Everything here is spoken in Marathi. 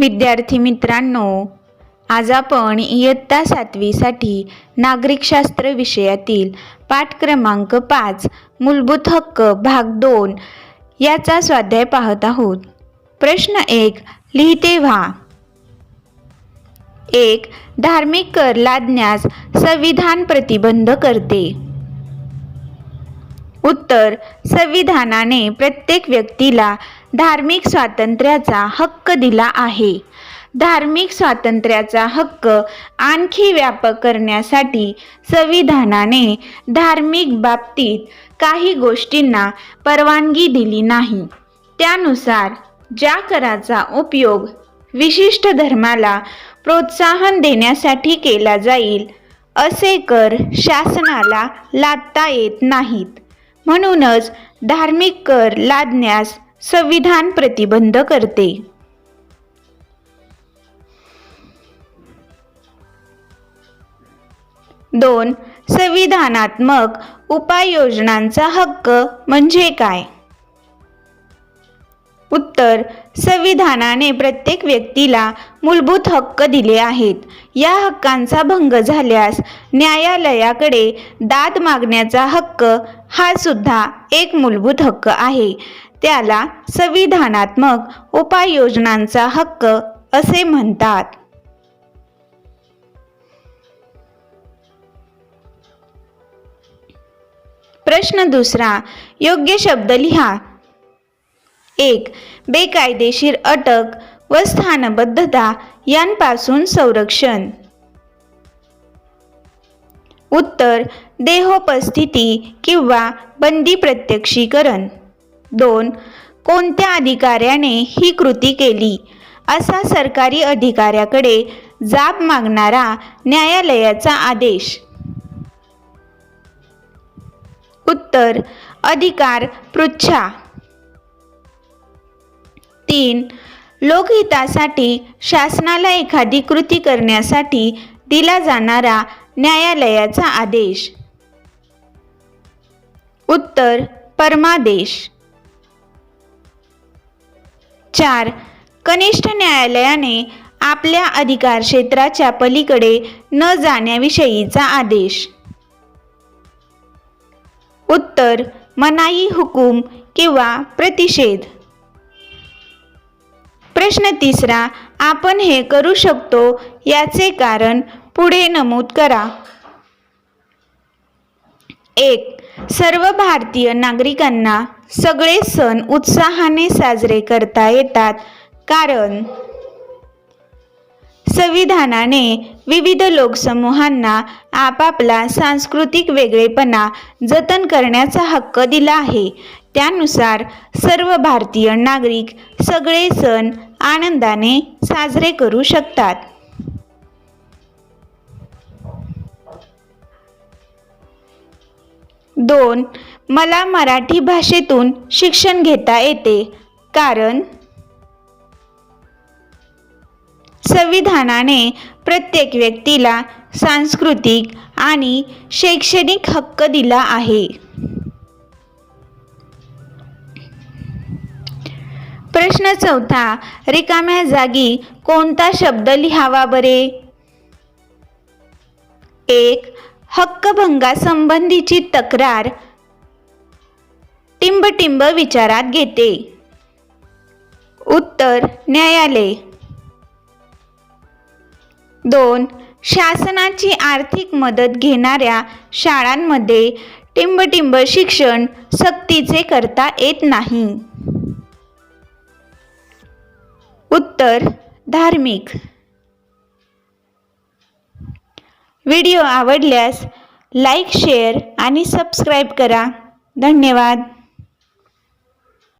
विद्यार्थी मित्रांनो आज आपण इयत्ता सातवीसाठी नागरिकशास्त्र विषयातील पाठ क्रमांक पाच मूलभूत हक्क भाग दोन याचा स्वाध्याय पाहत आहोत. प्रश्न एक लिहिते व्हा. एक धार्मिक कर लादण्यास संविधान प्रतिबंध करते. उत्तर संविधानाने प्रत्येक व्यक्तीला धार्मिक स्वातंत्र्याचा हक्क दिला आहे. धार्मिक स्वातंत्र्याचा हक्क आणखी व्यापक करण्यासाठी संविधानाने धार्मिक बाबतीत काही गोष्टींना परवानगी दिली नाही. त्यानुसार ज्या कराचा उपयोग विशिष्ट धर्माला प्रोत्साहन देण्यासाठी केला जाईल असे कर शासनाला लादता येत नाहीत. म्हणूनच धार्मिक कर लादण्यास संविधान प्रतिबंध करते. दोन संविधानात्मक उपाययोजनांचा हक्क म्हणजे काय? उत्तर संविधानाने प्रत्येक व्यक्तीला मूलभूत हक्क दिले आहेत. या हक्कांचा भंग झाल्यास न्यायालयाकडे दाद मागण्याचा हक्क हा सुद्धा एक मूलभूत हक्क आहे. त्याला संविधानात्मक उपाययोजनांचा हक्क असे म्हणतात. प्रश्न दुसरा योग्य शब्द लिहा. एक बेकायदेशीर अटक व स्थानबद्धता यांपासून संरक्षण. उत्तर देहोपस्थिती किंवा बंदी प्रत्यक्षीकरण. दोन कोणत्या अधिकाऱ्याने ही कृती केली? असा सरकारी अधिकाऱ्याकडे जाब मागणारा न्यायालयाचा आदेश. उत्तर अधिकार पृच्छा. तीन लोकहितासाठी शासनाला एखादी कृती करण्यासाठी दिला जाणारा न्यायालयाचा आदेश. उत्तर परमादेश. चार. कनिष्ठ न्यायालयाने आपल्या अधिकार क्षेत्राच्या पलीकडे न जाण्याविषयीचा आदेश. उत्तर. मनाई हुकूम किंवा प्रतिषेध. प्रश्न तिसरा. आपण हे करू शकतो याचे कारण पुढे नमूद करा. एक. सर्व भारतीय नागरिकांना सगळे सण उत्साहाने साजरे करता येतात. कारण संविधानाने विविध लोकसमूहांना आपापला सांस्कृतिक वेगळेपणा जतन करण्याचा हक्क दिला आहे. त्यानुसार सर्व भारतीय नागरिक सगळे सण आनंदाने साजरे करू शकतात. दोन मला मराठी भाषेतून शिक्षण घेता येते. कारण संविधानाने प्रत्येक व्यक्तीला सांस्कृतिक आणि शैक्षणिक हक्क दिला आहे. प्रश्न चौथा रिकाम्या जागी कोणता शब्द लिहावा बरे? एक हक्कभंगासंबंधीची तक्रार टिंबटिंब विचारात घेते. उत्तर न्यायालय. दोन शासनाची आर्थिक मदत घेणाऱ्या शाळांमध्ये टिंबटिंब शिक्षण सक्तीचे करता येत नाही. उत्तर धार्मिक. व्हिडिओ आवडल्यास लाईक शेअर आणि सबस्क्राईब करा. धन्यवाद.